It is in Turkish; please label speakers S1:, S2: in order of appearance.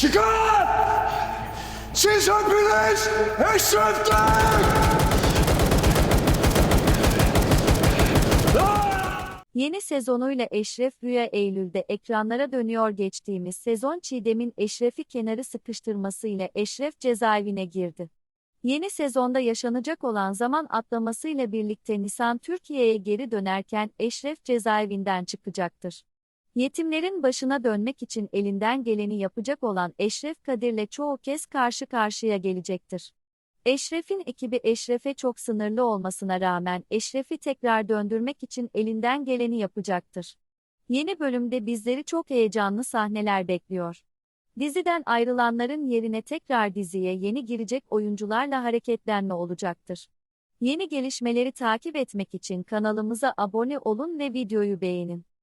S1: Çıkın! Siz hepiniz eşrefler!
S2: Yeni sezonuyla Eşref Rüya Eylül'de ekranlara dönüyor geçtiğimiz sezon Çiğdem'in Eşref'i kenarı sıkıştırmasıyla Eşref cezaevine girdi. Yeni sezonda yaşanacak olan zaman atlamasıyla birlikte Nisan Türkiye'ye geri dönerken Eşref cezaevinden çıkacaktır. Yetimlerin başına dönmek için elinden geleni yapacak olan Eşref Kadir'le çoğu kez karşı karşıya gelecektir. Eşref'in ekibi Eşref'e çok sınırlı olmasına rağmen Eşref'i tekrar döndürmek için elinden geleni yapacaktır. Yeni bölümde bizleri çok heyecanlı sahneler bekliyor. Diziden ayrılanların yerine tekrar diziye yeni girecek oyuncularla hareketlenme olacaktır. Yeni gelişmeleri takip etmek için kanalımıza abone olun ve videoyu beğenin.